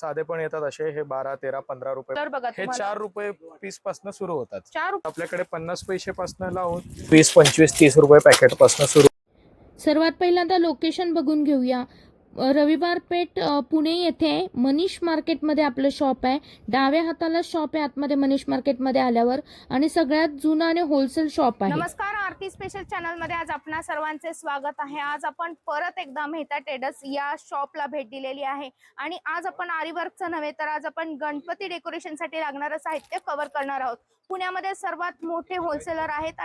साधे पण येतात असे. हे बारा तेरा पंधरा रुपये. तर बघा हे तुम्हाला चार रुपये पीसपासून सुरू होतात. चार आपल्याकडे पन्नास पैसे पासून लावून वीस पंचवीस तीस रुपये पॅकेटपासून सुरू सर्वात पहिल्यांदा लोकेशन बघून घेऊया. रविवार पेठ पुणे येथे मनीष मार्केटमध्ये आपलं शॉप आहे. डाव्या हाताला शॉप आहे आतमध्ये मनीष मार्केटमध्ये आल्यावर आणि सगळ्यात जुनं आणि होलसेल शॉप आहे. नमस्कार आरती स्पेशल चॅनलमध्ये आज आपणा सर्वांचे स्वागत आहे. आज आपण परत एकदा मेहता टेडस या शॉपला भेट दिलेली आहे. आणि आज आपण आरीवर्कचं नव्हे तर आज आपण गणपती डेकोरेशनसाठी लागणारं साहित्य कव्हर करणार आहोत. पुण्यामध्ये सर्वात मोठे होलसेलर आहेत.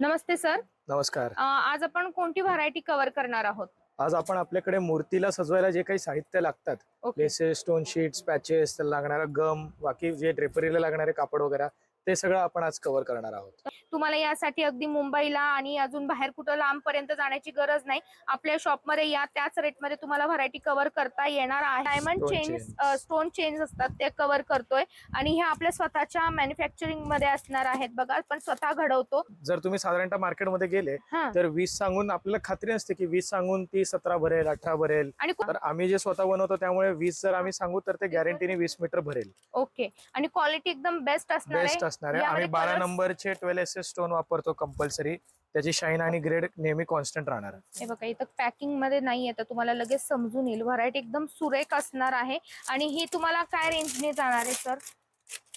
नमस्ते सर नमस्कार. आज आपण कोणती व्हरायटी कव्हर करणार आहोत? आज आपण आपल्याकडे मूर्तीला सजवायला जे काही साहित्य लागतात okay. Laces stone sheets patches लागणारा गम बाकी जे ड्रेपरीला लागणारे कापड वगैरे ते सगळं आपण आज कव्हर करणार आहोत. तुम्हाला यासाठी अगदी मुंबईला आणि अजून बाहेर कुठं लांब पर्यंत जाण्याची गरज नाही. आपल्या शॉपमध्ये या त्याच रेटमध्ये तुम्हाला व्हरायटी कव्हर करता येणार आहे. Diamond chains chains. Stone chains असतात ते कव्हर करतोय. आणि हे आपल्या स्वतःच्या मॅन्युफॅक्चरिंगमध्ये असणार आहेत बघा पण स्वतः घडवतो. जर तुम्ही साधारणतः मार्केटमध्ये गेले हा. तर वीस सांगून आपल्याला खात्री असते की वीस सांगून ती सतरा भरेल अठरा भरेल. आणि को- तर आम्ही जे स्वतः बनवतो त्यामुळे वीस जर आम्ही सांगू तर ते गॅरंटीने वीस मीटर भरेल. ओके. आणि क्वालिटी एकदम बेस्ट असणार बेस्ट आहे असणार आहे. आम्ही बारा नंबरचे ट्वेल्व एस एस स्टोन वापरतो कंपल्सरी त्याची शाईन आणि ग्रेड नेहमी कॉन्स्टंट राहणार हे बघा इथं पॅकिंगमध्ये नाहीये तर तुम्हाला लगेच समजून येईल. व्हरायटी एकदम सुरेख असणार आहे. आणि ही तुम्हाला काय रेंजने जाणार आहे सर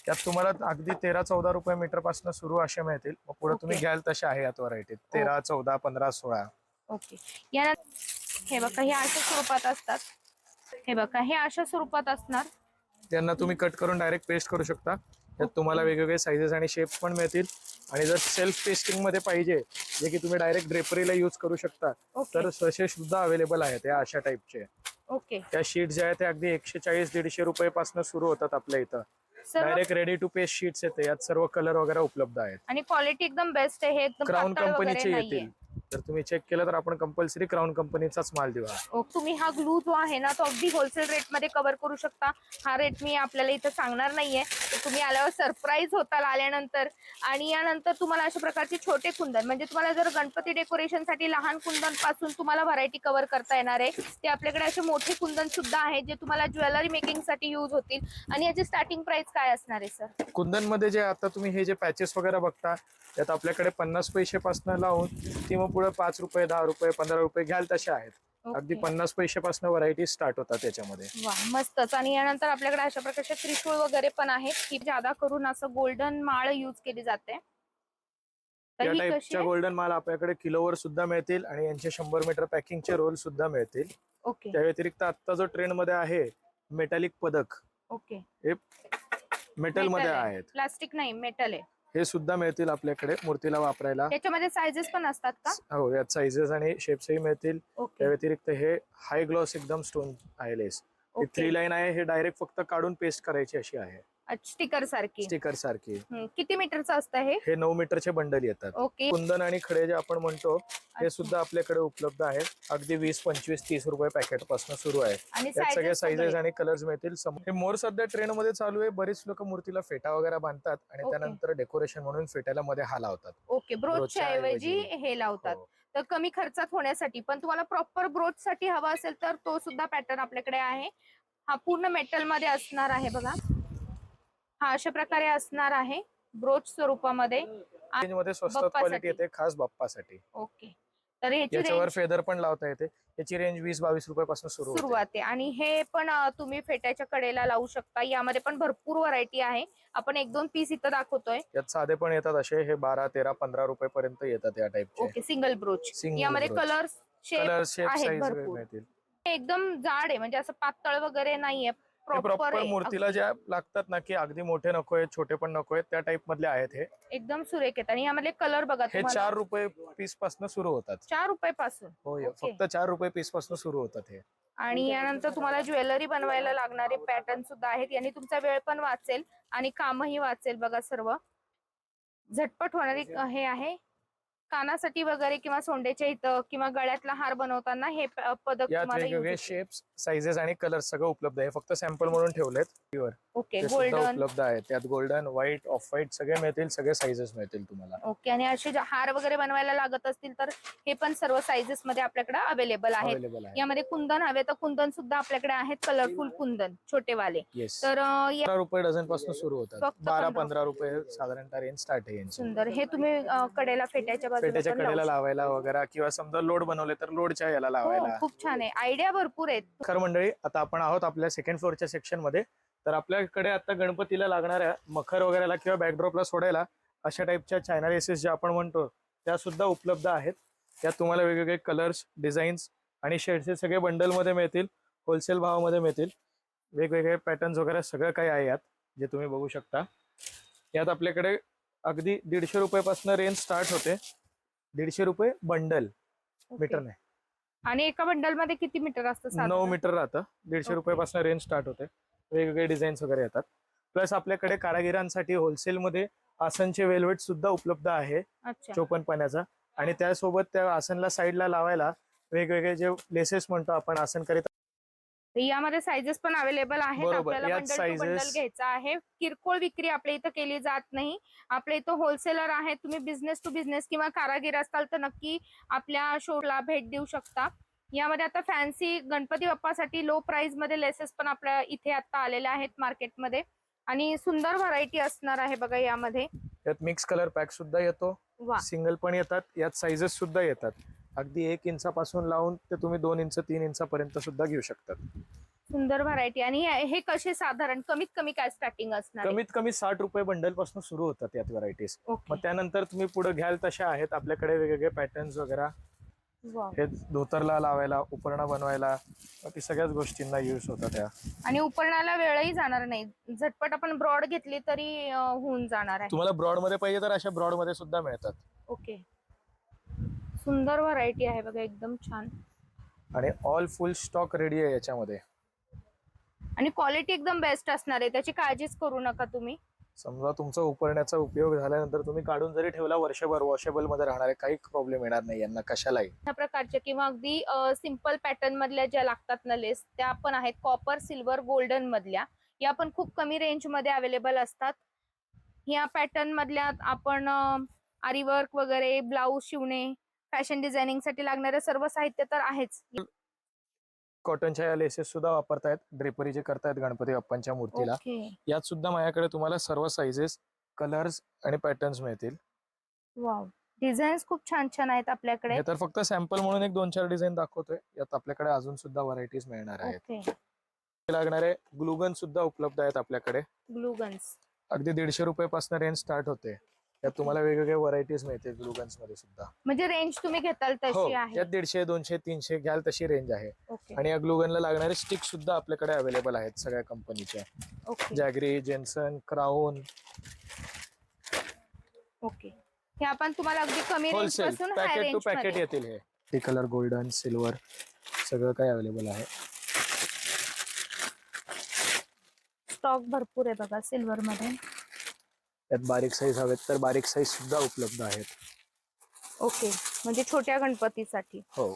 त्यात तुम्हाला अगदी तेरा चौदा रुपये मीटरपासून सुरू असे मिळतील. मग पुढे तुम्ही. घ्याल तसे आहे यात व्हरायटीत तेरा चौदा पंधरा सोळा. ओके. यानंतर हे बघा हे अशा स्वरूपात असतात. हे बघा हे अशा स्वरूपात असणार. त्यांना तुम्ही कट करून डायरेक्ट पेस्ट करू शकता. त्यात तुम्हाला वेगवेगळे साईजेस आणि शेप्स पण मिळतील. आणि जर सेल्फ पेस्टिंगमध्ये पाहिजे जे की तुम्ही डायरेक्ट ड्रेपरीला यूज करू शकता तर ससे सुद्धा अवेलेबल आहेत या अशा टाईपचे ओके. त्या शीट ज्या आहेत त्या अगदी एकशे चाळीस दीडशे रुपये पासून सुरू होतात आपल्या इथं. Direct ready to paste sheets येते. यात सर्व कलर वगैरे उपलब्ध आहेत. आणि क्वालिटी एकदम बेस्ट आहे. क्राऊन कंपनीचे येतील. जर तुम्ही चेक केलं तर आपण कंपल्सरी क्राऊन कंपनीचाच माल देऊ. ओके. तुम्ही हा ग्लू जो आहे ना तो अगदी होलसेल रेटमध्ये कव्हर करू शकता. हा रेट मी आपल्याला इथं सांगणार नाहीये. तुम्ही आल्यावर सरप्राईज होताल आल्यानंतर. आणि यानंतर तुम्हाला अशा प्रकारचे छोटे कुंदन म्हणजे तुम्हाला जर गणपती डेकोरेशनसाठी लहान कुंदनपासून तुम्हाला व्हरायटी कव्हर करता येणार आहे ते आपल्याकडे असे मोठे कुंदन सुद्धा आहेत जे तुम्हाला ज्वेलरी मेकिंगसाठी युज होतील. आणि याची स्टार्टिंग प्राइस काय असणार आहे सर कुंदनमध्ये जे आता तुम्ही हे जे पॅचेस वगैरे बघता त्यात आपल्याकडे पन्नास पैसे पासून लावून ती मग पुढे पाच रुपये दहा रुपये पंधरा रुपये घ्याल तसे आहेत. अगदी पन्नास पैसे पासून व्हरायटी स्टार्ट होतात त्याच्यामध्ये वा मस्तच. आणि यानंतर आपल्याकडे अशा प्रकारचे त्रिशूळ वगैरे पण आहेत ही जादा करून असं गोल्डन माळ युज केली जाते. या ही टाईपच्या? गोल्डन माल आपल्याकडे किलोवर सुद्धा मिळतील आणि यांचे शंभर मीटर पॅकिंगचे रोल सुद्धा मिळतील. ओके. त्या व्यतिरिक्त आता जो ट्रेंडमध्ये आहे मेटॅलिक पदक. ओके. मेटलमध्ये. आहेत. प्लास्टिक नाही मेटल आहे. हे सुद्धा मिळतील आपल्याकडे मूर्तीला वापरायला. याच्यामध्ये सायझेस पण असतात का? हो यात साईजेस आणि शेप्सही मिळतील. त्या व्यतिरिक्त हे हाय ग्लॉस एकदम स्टोन आहे लेस ओके थ्री लाईन आहे हे डायरेक्ट फक्त काढून पेस्ट करायची अशी आहे. स्टिकर सारखी. स्टिकर सारखी. हम्म, किती मीटरचं असतं हे? हे नऊ मीटरचे बंडल येतात. ओके. कुंदन आणि खडे जे आपण म्हणतो हे. सुद्धा आपल्याकडे उपलब्ध आहेत. अगदी वीस पंचवीस तीस रुपये पॅकेटपासून सुरू आहे. आणि त्यात सगळे sizes साईजेस वगैरे. आणि कलर्स मिळतील. सम- हे मोर सध्या ट्रेंडमध्ये चालू आहे. बरेच लोक मूर्तीला फेटा वगैरे बांधतात आणि. त्यानंतर डेकोरेशन म्हणून फेट्याला मध्ये हा लावतात. ओके ब्रोचच्या ब्रोचच्या ऐवजी ऐवजी. हे लावतात. हो. तर कमी खर्चात होण्यासाठी पण तुम्हाला प्रॉपर ब्रोच साठी हवा असेल तर तो सुद्धा पॅटर्न आपल्याकडे आहे. हा पूर्ण मेटलमध्ये असणार आहे बघा. हा अशा प्रकारे असणार आहे ब्रोच स्वरूपामध्ये. रेंजमध्ये स्वस्त. क्वालिटी येते खास बाप्पासाठी. ओके. तर याच्यावर फेदर पण लावता येते. याची रेंज वीस बावीस रुपये पासून सुरू सुरुवात आहे. आणि हे पण तुम्ही फेट्याच्या कडेला लावू शकता. यामध्ये पण भरपूर व्हरायटी आहे. आपण एक दोन पीस इथं दाखवतोय. यात साधे पण येतात असे. हे बारा तेरा पंधरा रुपये पर्यंत येतात या टाईपचे ओके सिंगल ब्रोच यामध्ये. कलर शेप आहेत भरपूर. एकदम जाड आहे. म्हणजे असं पातळ वगैरे नाहीये. प्रॉपर प्रॉपर मूर्तीला ज्या लागतात ना की अगदी मोठे नकोय छोटे पण नकोय त्या टाईप मधले आहेत हे. एकदम सुरेख आहेत. आणि यामधले कलर बघा हे तुम्हाला. चार रुपये पीसपासून सुरू होतात. चार रुपये पासून. हो Okay. फक्त चार रुपये पीसपासून सुरू होतात हे. आणि यानंतर तुम्हाला ज्वेलरी बनवायला लागणारे पॅटर्न सुद्धा आहेत. यांनी तुमचा वेळ पण वाचेल आणि कामही वाचेल बघा सर्व. झटपट होणारी हे आहे. कानासाठी वगैरे किंवा सोंडेच्या इथं किंवा गळ्यातला हार बनवताना हे प- पदक यात तुम्हाला वेगवेगळे शेप्स साइजेस आणि कलर सगळं उपलब्ध आहे. फक्त सॅम्पल म्हणून ठेवलेत. प्युअर ओके ते सुद्धा गोल्डन उपलब्ध आहे त्यात गोल्डन व्हाईट ऑफ व्हाईट सगळे मिळतील सगळे साइजेस मिळतील तुम्हाला. ओके आणि असे जे हार वगैरे बनवायला लागत असतील तर हे पण सर्व साइजेस मध्ये आपल्याकडे अवेलेबल आहेत. अवेलेबल आहे. यामध्ये कुंदन हवे तर कुंदन सुद्धा आपल्याकडे आहेत. कलरफुल कुंदन छोटेवाले येस तर अं, या- पंधरा रुपये डझनपासून सुरू होतात. फक्त बारा 15 पंधरा रुपये साधारणतः रेंज स्टार्ट आहे यांची. सुंदर. हे तुम्ही अं, कडेला फेट्याच्या पेट्याच्या कडेला लावायला वगैरे किंवा समजा लोड बनवले तर लोडच्या याला. हो, लावायला. खूप छान आहे. आयडिया भरपूर आहेत. खर मंडळी आता आपण आहोत आपल्या सेकंड फ्लोअरच्या सेक्शनमध्ये. तर आपल्याकडे आता गणपतीला लागणाऱ्या मखर वगैरेला किंवा बॅकड्रॉपला सोडायला अशा टाईपच्या चायना रेसेस ज्या आपण म्हणतो त्या सुद्धा उपलब्ध आहेत. त्यात तुम्हाला वेगवेगळे कलर्स डिझाईन्स आणि शेड्स हे सगळे बंडलमध्ये मिळतील होलसेल भावामध्ये मिळतील. वेगवेगळे पॅटर्न्स वगैरे सगळं काही आहे यात जे तुम्ही बघू शकता. यात आपल्याकडे अगदी दीडशे रुपयापासून रेंज स्टार्ट होते. दीडशे रुपये बंडल. मीटर नाही आणि एका बंडलमध्ये किती मीटर असतं नऊ? मीटर राहतं. दीडशे. रुपयापासून रेंज स्टार्ट होते. वेगवेगळे डिझाईन्स वगैरे येतात. प्लस आपल्याकडे कारागिरांसाठी होलसेलमध्ये आसनचे वेल्वेट सुद्धा उपलब्ध आहे. चोपन पाण्याचा. आणि त्यासोबत त्या आसनला साईडला लावायला वेगवेगळे जे लेसेस म्हणतो आपण आसन करीत यामध्ये साइजेस पण अवेलेबल आहेत. आपल्याला यात बंडल बंडल घ्यायचा आहे. किरकोळ विक्री आपल्या इथं केली जात नाही. आपल्या इथं होलसेलर आहे तुम्ही बिझनेस टू बिझनेस किंवा कारागीर असाल तर नक्की आपल्या शोला भेट देऊ शकता. यामध्ये आता फॅन्सी गणपती बाप्पासाठी लो प्राइसमध्ये लेसेस पण आपल्या इथे आता आलेल्या आहेत मार्केटमध्ये आणि सुंदर व्हरायटी असणार आहे बघा यामध्ये. त्यात मिक्स कलर पॅक सुद्धा येतो. सिंगल पण येतात. यात साइजेस सुद्धा येतात. अगदी एक इंचापासून लावून ते तुम्ही दोन इंच तीन इंचापर्यंत सुद्धा घेऊ शकतात. सुंदर व्हरायटी आणि हे कसे साधारण कमीत कमी काय स्टार्टिंग असणार? कमीत कमी साठ रुपये बंडलपासून सुरू होतात यात व्हरायटीज ओके. मग त्यानंतर तुम्ही पुढे घ्याल तशा आहेत आपल्याकडे वेगवेगळे पॅटर्न्स वगैरे. वा. हे धोतरला लावायला उपरणा बनवायला बाकी सगळ्याच गोष्टींना युज होतात त्या आणि उपरणाला वेळही जाणार नाही. झटपट आपण ब्रॉड घेतली तरी अं, होऊन जाणार आहे. तुम्हाला ब्रॉडमध्ये पाहिजे तर अशा ब्रॉडमध्ये सुद्धा मिळतात. ओके. सुंदर व्हरायटी आहे बघा एकदम छान. आणि ऑल फुल स्टॉक रेडी आहे याच्यामध्ये. आणि क्वालिटी एकदम बेस्ट असणार आहे त्याची काळजीच करू नका तुम्ही. समजा तुमचा उपरण्याचा उपयोग झाल्यानंतर तुम्ही काढून जरी ठेवला वर्षभर वॉशेबलमध्ये राहणार आहे काही प्रॉब्लेम येणार नाही यांना कशालाही. अशा प्रकारच्या किंवा अगदी सिंपल पॅटर्न मधल्या ज्या लागतात ना लेस त्या पण आहेत. कॉपर सिल्वर गोल्डन मधल्या. या पण खूप कमी रेंजमध्ये अवेलेबल असतात. या पॅटर्न मधल्या आपण आरी वर्क वगैरे ब्लाऊज शिवणे फॅशन डिझायनिंगसाठी लागणारे सर्व साहित्य तर आहेच. कॉटनच्या या लेसेस सुद्धा वापरतायत. ड्रेपरी जे करतायत गणपती बाप्पांच्या मूर्तीला. ओके. यात सुद्धा माझ्याकडे तुम्हाला सर्व साइजेस कलर्स आणि पॅटर्न्स मिळतील. वाव डिझाईन्स खूप छान छान आहेत आपल्याकडे. हे तर फक्त सॅम्पल म्हणून एक दोन चार डिझाईन दाखवतोय. यात आपल्याकडे अजून सुद्धा व्हरायटीज मिळणार आहेत. ओके. लागणारे ग्लुगन सुद्धा उपलब्ध आहेत आपल्याकडे. ग्लू गन्स अगदी दीडशे रुपयापासून रेंज स्टार्ट होते. त्यात तुम्हाला वेगवेगळे व्हरायटीज मिळतील ग्लुगन्समध्ये सुद्धा. म्हणजे रेंज तुम्ही घेताल हो तशी आहे. त्यात दीडशे दोनशे तीनशे घ्याल तशी रेंज आहे. ओके. आणि या ग्लुगनला लागणारे स्टिक सुद्धा आपल्याकडे अवेलेबल आहेत सगळ्या कंपनीच्या okay. Jaggery Jenson Crown okay. हे आपण तुम्हाला अगदी कमी रेंज होलसेल पासून हाय पॅकेट टू रेंज पॅकेटमध्ये. येतील हे. टी कलर गोल्डन सिल्वर सगळं काही अवेलेबल आहे. स्टॉक भरपूर आहे बघा सिल्वर मध्ये. त्यात बारीक साईज हवेत तर बारीक साईज सुद्धा उपलब्ध आहेत. ओके म्हणजे छोट्या गणपतीसाठी. हो.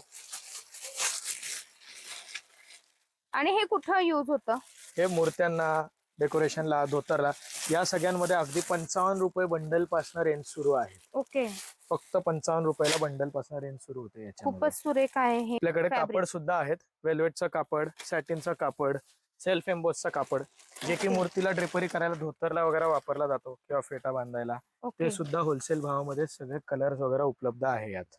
आणि हे कुठं युज होतं? हे मूर्त्यांना डेकोरेशनला धोतरला या सगळ्यांमध्ये अगदी पंचावन्न रुपये बंडलपासून रेंज सुरू आहे. ओके फक्त पंचावन्न रुपयाला बंडलपासून रेंज सुरू होते याच्यामध्ये. खूपच सुरेख आहे हे आपल्याकडे fabric. कापड सुद्धा आहेत. वेल्वेटचं कापड सॅटिनचं कापड सेल्फ एम्बोसचं कापड जे की. मूर्तीला ड्रेपरी करायला धोतरला वगैरे वापरला जातो किंवा फेटा बांधायला ते सुद्धा होलसेल भावामध्ये सगळे कलर्स वगैरे उपलब्ध आहे यात.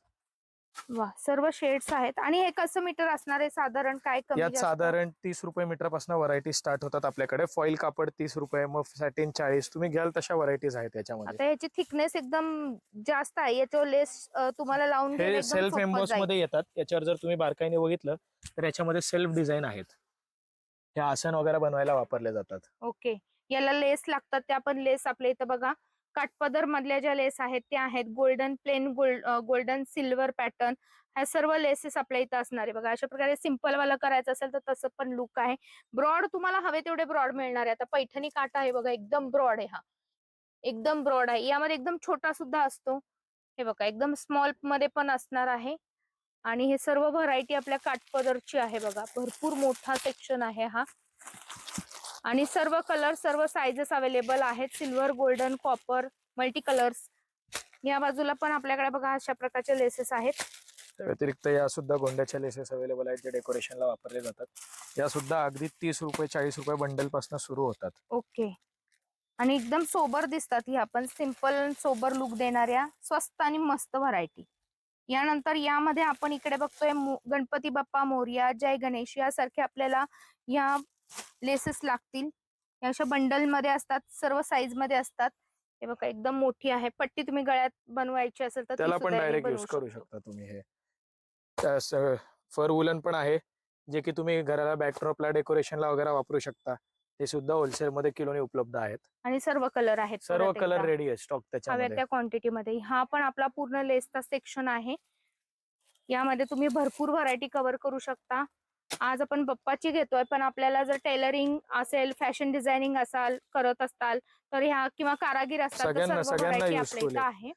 वा सर्व शेड्स आहेत. आणि हे कसं मीटर असणार आहे? साधारण काय कमी यात? साधारण तीस रुपये मीटरपासून व्हरायटी स्टार्ट होतात आपल्याकडे. फॉईल कापड तीस रुपये मग सॅटिन चाळीस. तुम्ही घ्याल तशा व्हरायटीज आहेत याच्यामध्ये. आता याची थिकनेस एकदम जास्त आहे. याच्यावर लेस तुम्हाला लावून हे सेल्फ एम्बोस. मध्ये येतात. याच्यावर जर तुम्ही बारकाईने बघितलं तर याच्यामध्ये सेल्फ डिझाईन आहेत. हे आसन वगैरे बनवायला वापरले जातात. ओके. याला लेस लागतात त्या पण लेस आपल्या इथं बघा. काटपदर मधल्या ज्या लेस आहेत त्या आहेत. Golden plain gold golden silver pattern ह्या सर्व लेसेस आपल्या इथं असणार आहे बघा. अशा प्रकारे सिंपल वाला करायचं असेल तर तसं पण लुक आहे. ब्रॉड तुम्हाला हवे तेवढे ब्रॉड मिळणार आहे. आता पैठणी काटा आहे बघा. एकदम ब्रॉड आहे हा. एकदम ब्रॉड आहे. यामध्ये एकदम छोटा सुद्धा असतो. हे बघा. एकदम स्मॉलमध्ये पण असणार आहे. आणि हे सर्व व्हरायटी आपल्या काटपदरची आहे बघा. भरपूर मोठा सेक्शन आहे हा. आणि सर्व कलर सर्व साइजेस अवेलेबल आहेत. Silver golden copper multi colours या बाजूला पण आपल्याकडे बघा अशा प्रकारचे लेसेस आहेत. त्या व्यतिरिक्त या सुद्धा गोंड्याच्या लेसेस अवेलेबल आहेत जे डेकोरेशनला वापरले जातात. या सुद्धा अगदी तीस रुपये चाळीस रुपये बंडलपासून सुरू होतात. ओके आणि एकदम सोबर दिसतात ह्या पण सिंपल सोबर लुक देणाऱ्या स्वस्त आणि मस्त व्हरायटी यानंतर यामध्ये आपण इकडे बघतोय गणपती बाप्पा मोर्या जय गणेश यासारखे आपल्याला या लेसेस लागतील. या अशा बंडलमध्ये असतात सर्व साईजमध्ये असतात. हे बघा एकदम मोठी आहे. पट्टी तुम्ही गळ्यात बनवायची असेल तर त्याला पण डायरेक्ट यूज करू शकतो. शकता तुम्ही हे. फर वुलन पण आहे जे की तुम्ही घराला बॅकड्रॉपला डेकोरेशनला वगैरे वापरू शकता. ते सुद्धा होलसेल मध्ये किलोने उपलब्ध आहेत. आणि सर्व कलर आहेत सर्व कलर. रेडी आहे स्टॉक हव्या त्याच्यामध्ये त्या क्वांटिटी मध्ये हा पण आपला पूर्ण लेसचा सेक्शन आहे. यामध्ये तुम्ही भरपूर व्हरायटी कव्हर करू शकता. आज आपण बप्पाची घेतोय पण आपल्याला जर टेलरिंग असेल फॅशन डिझायनिंग असाल करत असताल तर ह्या किंवा कारागीर असतात आहे.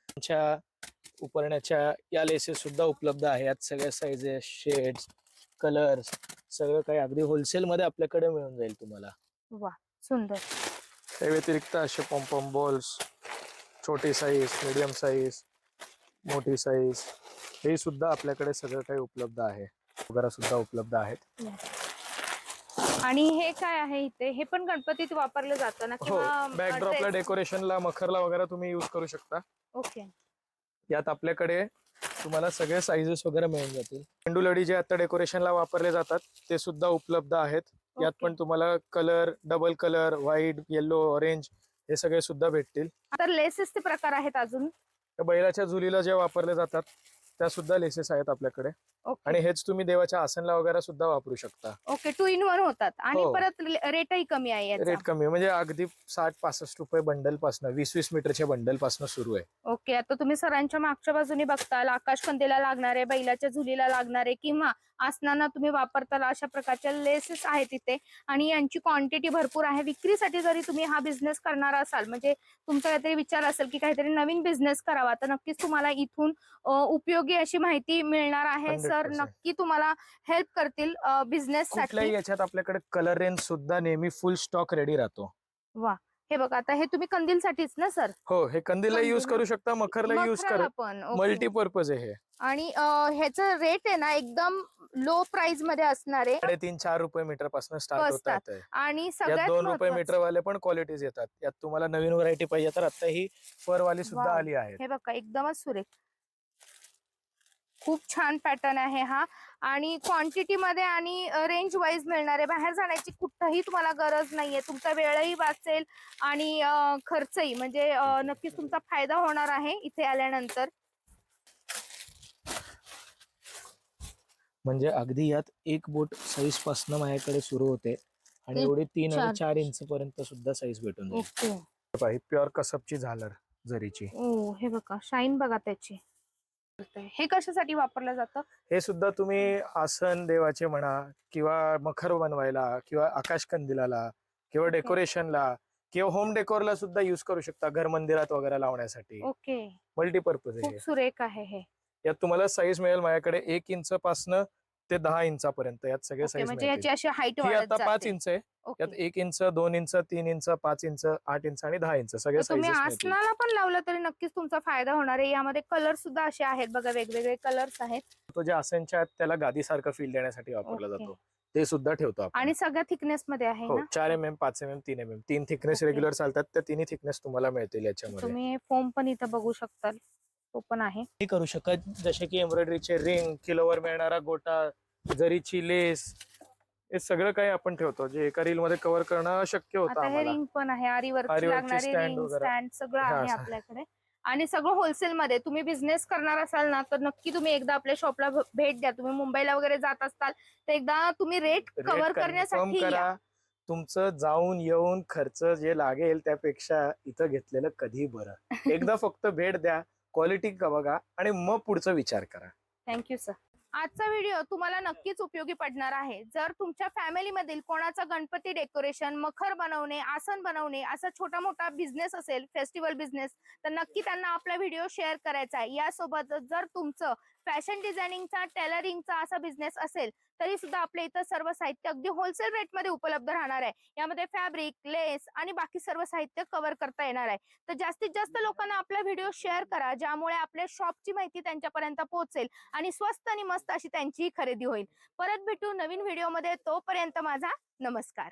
उपरण्याच्या या लेसेस सुद्धा उपलब्ध आहे यात सगळ्या साईजेस शेड्स कलर्स सगळं काही अगदी होलसेल मध्ये आपल्याकडे मिळून जाईल तुम्हाला. वा सुंदर. त्या व्यतिरिक्त असे पॉम्पम बॉल्स छोटी साईज मीडियम साईज मोठी साईज हे सुद्धा आपल्याकडे सगळं काही उपलब्ध आहे. वगैरे सुद्धा उपलब्ध आहेत. आणि हे काय आहे इथे? हे पण गणपतीत वापरलं जातं ना हो किंवा बॅकड्रॉपला dress- डेकोरेशनला मखरला वगैरे तुम्ही युज करू शकता. ओके. यात आपल्याकडे तुम्हाला सगळे साईजेस वगैरे मिळून जातील. पेंडुलडी जे आता डेकोरेशनला वापरले जातात ते सुद्धा उपलब्ध आहेत. यात. पण तुम्हाला colour double colour white yellow orange हे सगळे सुद्धा भेटतील आता लेसेसचे प्रकार आहेत अजून त्या बैलाच्या झुलीला जे वापरले जातात त्या सुद्धा लेसेस आहेत आपल्याकडे. आणि हेच तुम्ही देवाच्या आसनला वगैरे सुद्धा वापरू शकता. ओके टू इन वन होतात. आणि हो. परत रेटही कमी आहे रेट कमी. म्हणजे अगदी साठ पासष्ट रुपये बंडल पासन वीस वीस मीटरच्या बंडल पासन सुरू आहे. ओके आता तुम्ही सरांच्या मागच्या बाजूने बघताल आकाशकंदीला लागणारे बैलाच्या झुलीला लागणारे किंवा आसनांना तुम्ही वापरताल अशा प्रकारच्या लेसेस आहेत इथे. आणि यांची क्वांटिटी भरपूर आहे. विक्रीसाठी जरी तुम्ही हा बिझनेस करणार असाल म्हणजे तुमचा काहीतरी विचार असेल की काहीतरी नवीन बिझनेस करावा तर नक्कीच तुम्हाला इथून अ, उपयोगी अशी माहिती मिळणार आहे सर 100%. नक्की तुम्हाला हेल्प करतील बिझनेस कुठल्याही साठी याच्यात आपल्याकडे कलर रेंज सुद्धा नेहमी फुल स्टॉक रेडी राहतो वा हे बघा आता हे तुम्ही कंदीलसाठीच ना सर हो हे कंदीलला युज कंदील. करू शकता मखरला युज कर पण ओके. मल्टीपर्पज आहे हे आणि ह्याचं रेट आहे ना एकदम लो प्राइसमध्ये असणार आहे साडेतीन चार रुपये मीटरपासून स्टार्ट होत बसतात. आहे आणि यात सगळ्यात दोन रुपये मीटर वाले पण क्वालिटीज येतात यात तुम्हाला नवीन व्हरायटी पाहिजे तर आता ही फर वाली सुद्धा. आली आहे हे बघा एकदमच सुरेख खूप छान पॅटर्न आहे हा. आणि क्वांटिटी मध्ये आणि रेंज वाईज मिळणार आहे बाहेर जाण्याची कुठंही तुम्हाला गरज नाहीये. तुमचा वेळही वाचेल आणि खर्चही. म्हणजे नक्कीच तुमचा फायदा होणार आहे इथे आल्यानंतर. म्हणजे अगदी यात एक बोट साईजपासून माझ्याकडे सुरू होते. आणि एवढी तीन चार. आणि चार. इंच पर्यंत सुद्धा साईज भेटून प्युअर कसपची झालर जरीची. ओ हे बघा शाईन बघा त्याची. हे कशासाठी वापरलं जातं? हे सुद्धा तुम्ही आसन देवाचे म्हणा किंवा मखर बनवायला किंवा आकाश कंदिलाला किंवा. डेकोरेशनला किंवा होम डेकोरला सुद्धा युज करू शकता घर मंदिरात वगैरे लावण्यासाठी. ओके. मल्टीपर्पज आहे. सुरेख आहे हे. यात तुम्हाला साईज मिळेल माझ्याकडे एक इंच पासनं ते दहा इंचापर्यंत यात सगळे ओके साईज म्हणजे याची अशी हाईट ही वाढत आता पाच जाते. इंच आहे. ओके. यात एक इंच दोन इंच तीन इंच पाच इंच आठ इंच आणि दहा इंच सगळे तर तुम्ही आसनाला पण लावलं तरी नक्कीच तुमचा फायदा होणार आहे. यामध्ये कलर सुद्धा असे आहेत बघा वेगवेगळे कलर्स आहेत. तो जे आसनच्या आहेत त्याला गादी सारखं फील देण्यासाठी वापरला ओके. जातो. ते सुद्धा ठेवतो आपण. आणि सगळ्या थिकनेस मध्ये आहे हो ना? चार एम एम पाच एम एम तीन एम एम तीन थिकनेस ओके. रेग्युलर चालतात त्या तिन्ही थिकनेस तुम्हाला मिळतील याच्यामध्ये. तुम्ही फोम पण इथं बघू शकता तो पण आहे. हे करू शकत. जसे की एम्ब्रॉयडरीचे रिंग किलोवर मिळणारा गोटा जरीची लेस हे सगळं काही आपण ठेवतो. जे एका रील मध्ये कव्हर करणं अशक्य होतं आता हे आम्हाला. रिंग पण आहे. आरीवर आरीवरची लागणारे stand रिंग वगैरे. स्टँड सगळं आहे. आपल्याकडे. आणि सगळं होलसेल मध्ये. तुम्ही बिझनेस करणार असाल ना तर नक्की तुम्ही एकदा आपल्या शॉपला भेट द्या. तुम्ही मुंबईला वगैरे जात असताल तर एकदा तुम्ही रेट Rate कव्हर करण्यासाठी या. करा. तुमचं जाऊन येऊन खर्च जे लागेल त्यापेक्षा इथं घेतलेलं कधी बरं. एकदा फक्त भेट द्या. क्वालिटी बघा आणि मग पुढचा विचार करा. थँक्यू सर आजचा व्हिडिओ तुम्हाला नक्कीच उपयोगी पडणार आहे. जर तुमच्या फॅमिलीमधील कोणाचा गणपती डेकोरेशन मखर बनवणे आसन बनवणे असा छोटा मोठा बिझनेस असेल फेस्टिवल बिझनेस तर नक्की त्यांना आपला व्हिडिओ शेअर करायचा आहे. यासोबत जर तुमचं फॅशन डिझायनिंगचा टेलरिंगचा असा बिझनेस असेल तरी सुद्धा आपल्या इथं सर्व साहित्य अगदी होलसेल रेटमध्ये उपलब्ध राहणार आहे. यामध्ये फॅब्रिक लेस आणि बाकी सर्व साहित्य कव्हर करता येणार आहे. तर जास्तीत जास्त लोकांना आपला व्हिडिओ शेअर करा ज्यामुळे आपल्या शॉपची माहिती त्यांच्यापर्यंत पोहोचेल आणि स्वस्त आणि मस्त अशी त्यांची खरेदी होईल. परत भेटू नवीन व्हिडिओमध्ये तोपर्यंत माझा नमस्कार.